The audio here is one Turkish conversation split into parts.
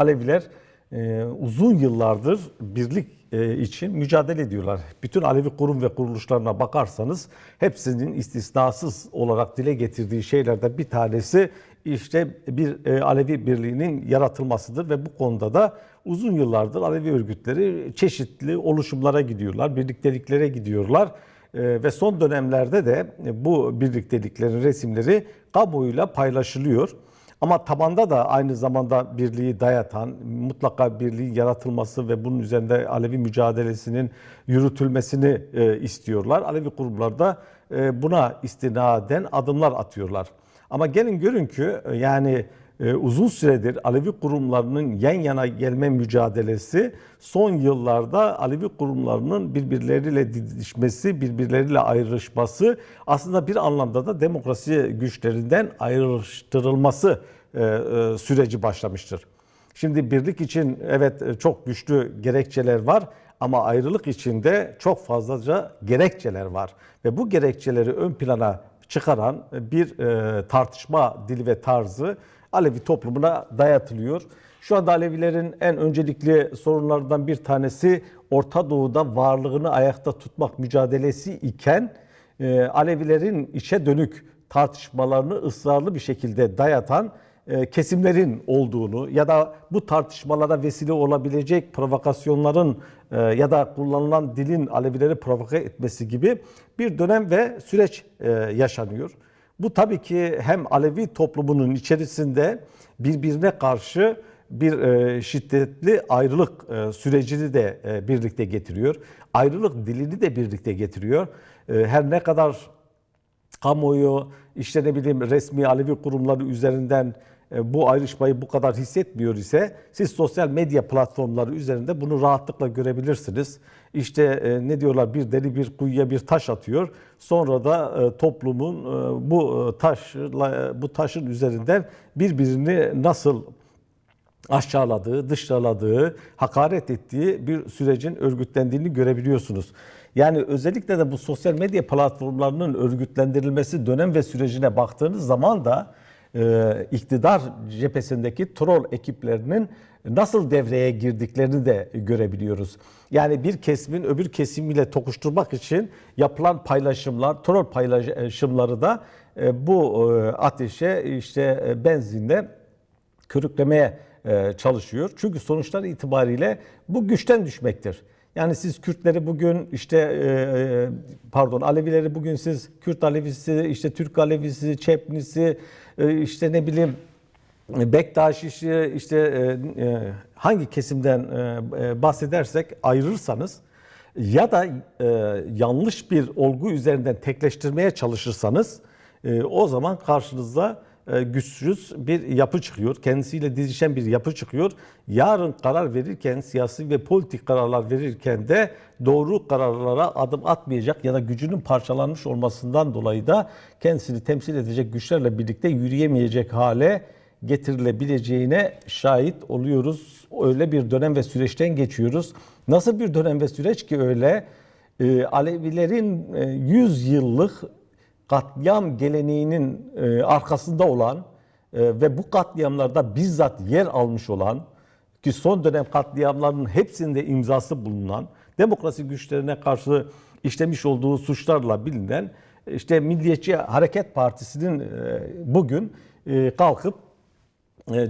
Aleviler e, uzun yıllardır birlik e, için mücadele ediyorlar. Bütün Alevi kurum ve kuruluşlarına bakarsanız hepsinin istisnasız olarak dile getirdiği şeylerden bir tanesi işte bir e, Alevi birliğinin yaratılmasıdır ve bu konuda da uzun yıllardır Alevi örgütleri çeşitli oluşumlara gidiyorlar, birlikteliklere gidiyorlar. E, ve son dönemlerde de bu birlikteliklerin resimleri kamuoyuyla paylaşılıyor. Ama tabanda da aynı zamanda birliği dayatan, mutlaka birliğin yaratılması ve bunun üzerinde Alevi mücadelesinin yürütülmesini e, istiyorlar. Alevi kurumlar da e, buna istinaden adımlar atıyorlar. Ama gelin görün ki e, yani e, uzun süredir Alevi kurumlarının yan yana gelme mücadelesi son yıllarda Alevi kurumlarının birbirleriyle didişmesi, birbirleriyle ayrışması aslında bir anlamda da demokrasi güçlerinden ayrıştırılması e, e, süreci başlamıştır. Şimdi birlik için evet e, çok güçlü gerekçeler var ama ayrılık için de çok fazlaca gerekçeler var. Ve bu gerekçeleri ön plana çıkaran bir tartışma dili ve tarzı Alevi toplumuna dayatılıyor. Şu anda Alevilerin en öncelikli sorunlarından bir tanesi Orta Doğu'da varlığını ayakta tutmak mücadelesi iken e, Alevilerin içe dönük tartışmalarını ısrarlı bir şekilde dayatan e, kesimlerin olduğunu ya da bu tartışmalara vesile olabilecek provokasyonların e, ya da kullanılan dilin Alevileri provoke etmesi gibi bir dönem ve süreç e, yaşanıyor. Bu tabii ki hem Alevi toplumunun içerisinde birbirine karşı bir şiddetli ayrılık sürecini de birlikte getiriyor. Ayrılık dilini de birlikte getiriyor. Her ne kadar kamuoyu, işte ne bileyim resmi Alevi kurumları üzerinden e, bu ayrışmayı bu kadar hissetmiyor ise siz sosyal medya platformları üzerinde bunu rahatlıkla görebilirsiniz. İşte e, ne diyorlar bir deli bir kuyuya bir taş atıyor. Sonra da e, toplumun bu taşla bu taşın üzerinden birbirini nasıl aşağıladığı, dışladığı, hakaret ettiği bir sürecin örgütlendiğini görebiliyorsunuz. Yani özellikle de bu sosyal medya platformlarının örgütlendirilmesi dönem ve sürecine baktığınız zaman da e, iktidar cephesindeki troll ekiplerinin nasıl devreye girdiklerini de görebiliyoruz. Yani bir kesimin öbür kesimiyle tokuşturmak için yapılan paylaşımlar, troll paylaşımları da e, bu e, ateşe işte e, benzinle körüklemeye e, çalışıyor. Çünkü sonuçlar itibariyle bu güçten düşmektir. Yani siz Kürtleri bugün işte e, e, pardon Alevileri bugün siz Kürt Alevisi, işte Türk Alevisi, Çepnisi, işte ne bileyim Bektaşişi işte hangi kesimden bahsedersek ayırırsanız ya da yanlış bir olgu üzerinden tekleştirmeye çalışırsanız o zaman karşınızda e, güçsüz bir yapı çıkıyor. Kendisiyle dizişen bir yapı çıkıyor. Yarın karar verirken, siyasi ve politik kararlar verirken de doğru kararlara adım atmayacak ya da gücünün parçalanmış olmasından dolayı da kendisini temsil edecek güçlerle birlikte yürüyemeyecek hale getirilebileceğine şahit oluyoruz. Öyle bir dönem ve süreçten geçiyoruz. Nasıl bir dönem ve süreç ki öyle? E, Alevilerin 100 e, yıllık katliam geleneğinin e, arkasında olan e, ve bu katliamlarda bizzat yer almış olan ki son dönem katliamlarının hepsinde imzası bulunan demokrasi güçlerine karşı işlemiş olduğu suçlarla bilinen işte Milliyetçi Hareket Partisi'nin e, bugün kalkıp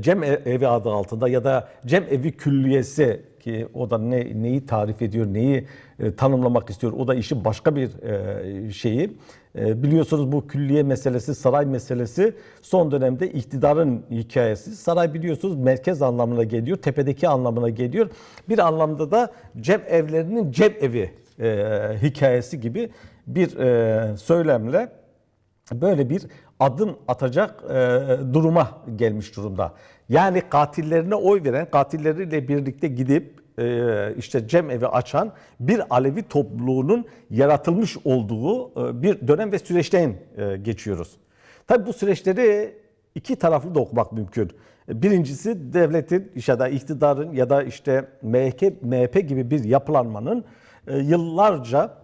Cem Evi adı altında ya da Cem Evi Külliyesi ki o da ne, neyi tarif ediyor, neyi e, tanımlamak istiyor. O da işin başka bir e, şeyi. E, biliyorsunuz bu külliye meselesi, saray meselesi son dönemde iktidarın hikayesi. Saray biliyorsunuz merkez anlamına geliyor, tepedeki anlamına geliyor. Bir anlamda da cem evlerinin cem evi e, hikayesi gibi bir e, söylemle böyle bir adım atacak e, duruma gelmiş durumda. Yani katillerine oy veren, katilleriyle birlikte gidip e, işte cem evi açan bir Alevi topluluğunun yaratılmış olduğu e, bir dönem ve süreçten e, geçiyoruz. Tabi bu süreçleri iki taraflı da okumak mümkün. Birincisi devletin ya da iktidarın ya da işte MHP, MHP gibi bir yapılanmanın yıllarca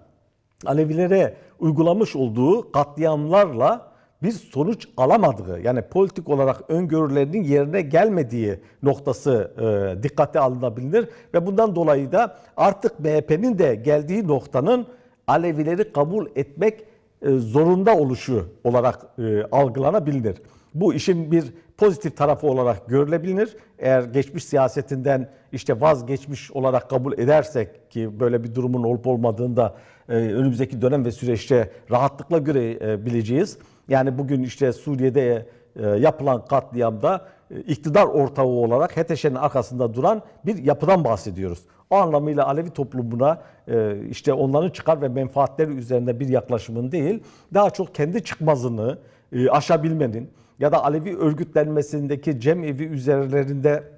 Alevilere uygulamış olduğu katliamlarla bir sonuç alamadığı yani politik olarak öngörülerinin yerine gelmediği noktası e, dikkate alınabilir ve bundan dolayı da artık MHP'nin de geldiği noktanın Alevileri kabul etmek e, zorunda oluşu olarak e, algılanabilir. Bu işin bir pozitif tarafı olarak görülebilir. Eğer geçmiş siyasetinden işte vazgeçmiş olarak kabul edersek ki böyle bir durumun olup olmadığını da e, önümüzdeki dönem ve süreçte rahatlıkla görebileceğiz. Yani bugün işte Suriye'de e, yapılan katliamda e, iktidar ortağı olarak HTŞ'nin arkasında duran bir yapıdan bahsediyoruz. O anlamıyla Alevi toplumuna e, işte onların çıkar ve menfaatleri üzerinde bir yaklaşımın değil, daha çok kendi çıkmazını e, aşabilmenin ya da Alevi örgütlenmesindeki cemevi üzerlerinde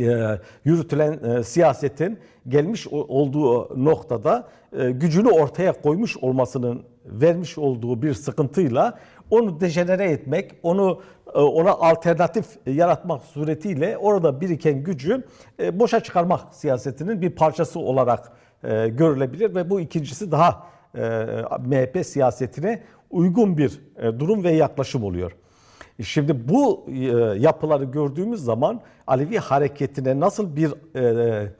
e, yürütülen e, siyasetin gelmiş olduğu noktada e, gücünü ortaya koymuş olmasının vermiş olduğu bir sıkıntıyla onu dejenere etmek, onu ona alternatif yaratmak suretiyle orada biriken gücü boşa çıkarmak siyasetinin bir parçası olarak görülebilir ve bu ikincisi daha MHP siyasetine uygun bir durum ve yaklaşım oluyor. Şimdi bu e, yapıları gördüğümüz zaman Alevi hareketine nasıl bir e,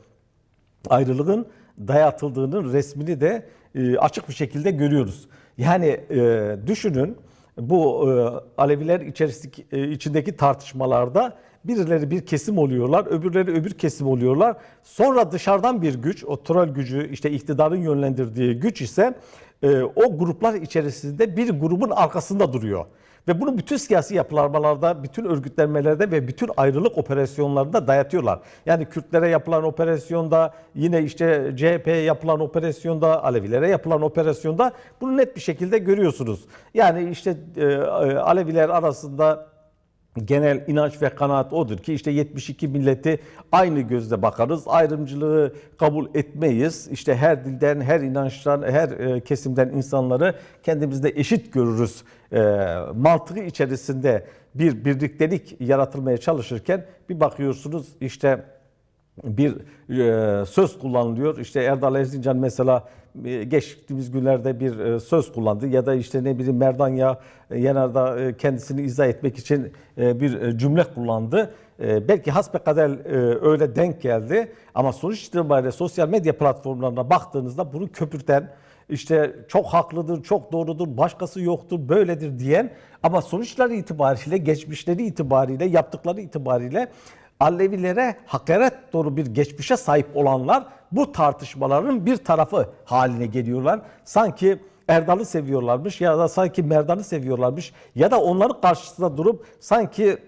ayrılığın dayatıldığının resmini de e, açık bir şekilde görüyoruz. Yani düşünün bu Aleviler içindeki tartışmalarda birileri bir kesim oluyorlar, öbürleri öbür kesim oluyorlar. Sonra dışarıdan bir güç, o troll gücü, işte iktidarın yönlendirdiği güç ise o gruplar içerisinde bir grubun arkasında duruyor. Ve bunu bütün siyasi yapılanmalarda, bütün örgütlenmelerde ve bütün ayrılık operasyonlarında dayatıyorlar. Yani Kürtlere yapılan operasyonda, yine işte CHP'ye yapılan operasyonda, Alevilere yapılan operasyonda bunu net bir şekilde görüyorsunuz. Yani işte e, e, Aleviler arasında genel inanç ve kanaat odur ki işte 72 milleti aynı gözle bakarız. Ayrımcılığı kabul etmeyiz. İşte her dilden, her inançtan, her e, kesimden insanları kendimizde eşit görürüz. E, mantığı içerisinde bir birliktelik yaratılmaya çalışırken bir bakıyorsunuz işte bir e, söz kullanılıyor. İşte Erdal Erzincan mesela geçtiğimiz günlerde bir e, söz kullandı ya da işte ne bileyim Merdan ya Yanardağ e, kendisini izah etmek için e, bir e, cümle kullandı. E, belki hasbekadar e, öyle denk geldi ama sonuç itibariyle sosyal medya platformlarına baktığınızda bunu köpürten işte çok haklıdır, çok doğrudur, başkası yoktur, böyledir diyen ama sonuçları itibariyle, geçmişleri itibariyle, yaptıkları itibariyle Alevilere hakaret doğru bir geçmişe sahip olanlar bu tartışmaların bir tarafı haline geliyorlar. Sanki Erdal'ı seviyorlarmış ya da sanki Merdan'ı seviyorlarmış ya da onların karşısında durup sanki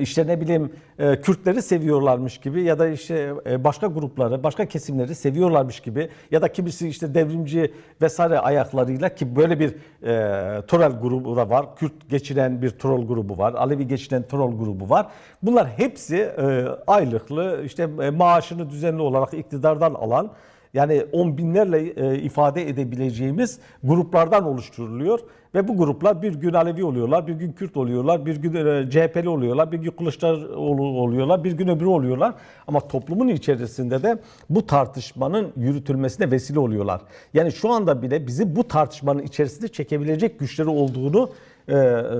işte ne bileyim e, Kürtleri seviyorlarmış gibi ya da işte e, başka grupları, başka kesimleri seviyorlarmış gibi ya da kimisi işte devrimci vesaire ayaklarıyla ki böyle bir e, troll grubu da var. Kürt geçinen bir troll grubu var. Alevi geçinen troll grubu var. Bunlar hepsi e, aylıklı işte e, maaşını düzenli olarak iktidardan alan yani on binlerle e, ifade edebileceğimiz gruplardan oluşturuluyor. Ve bu gruplar bir gün Alevi oluyorlar, bir gün Kürt oluyorlar, bir gün e, CHP'li oluyorlar, bir gün Kılıçdaroğlu oluyorlar, bir gün öbürü oluyorlar. Ama toplumun içerisinde de bu tartışmanın yürütülmesine vesile oluyorlar. Yani şu anda bile bizi bu tartışmanın içerisinde çekebilecek güçleri olduğunu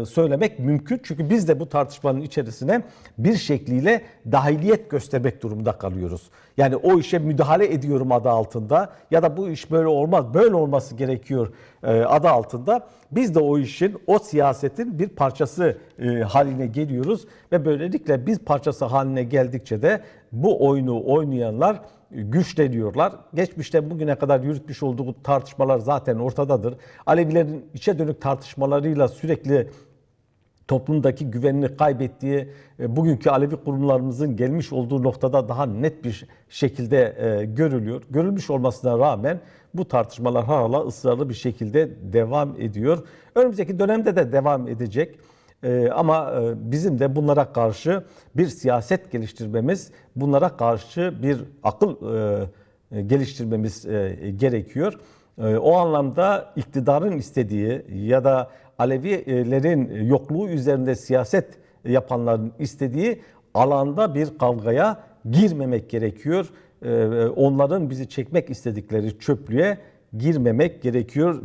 söylemek mümkün. Çünkü biz de bu tartışmanın içerisine bir şekliyle dahiliyet göstermek durumunda kalıyoruz. Yani o işe müdahale ediyorum adı altında ya da bu iş böyle olmaz, böyle olması gerekiyor e, adı altında. Biz de o işin, o siyasetin bir parçası e, haline geliyoruz ve böylelikle biz parçası haline geldikçe de bu oyunu oynayanlar güçleniyorlar. Geçmişte bugüne kadar yürütmüş olduğu tartışmalar zaten ortadadır. Alevilerin içe dönük tartışmalarıyla sürekli toplumdaki güvenini kaybettiği, e, bugünkü Alevi kurumlarımızın gelmiş olduğu noktada daha net bir şekilde e, görülüyor. Görülmüş olmasına rağmen bu tartışmalar hala ısrarlı bir şekilde devam ediyor. Önümüzdeki dönemde de devam edecek. Ee, ama e, bizim de bunlara karşı bir siyaset geliştirmemiz, bunlara karşı bir akıl e, geliştirmemiz e, gerekiyor. E, o anlamda iktidarın istediği ya da Alevilerin yokluğu üzerinde siyaset yapanların istediği alanda bir kavgaya girmemek gerekiyor. E, onların bizi çekmek istedikleri çöplüğe girmemek gerekiyor.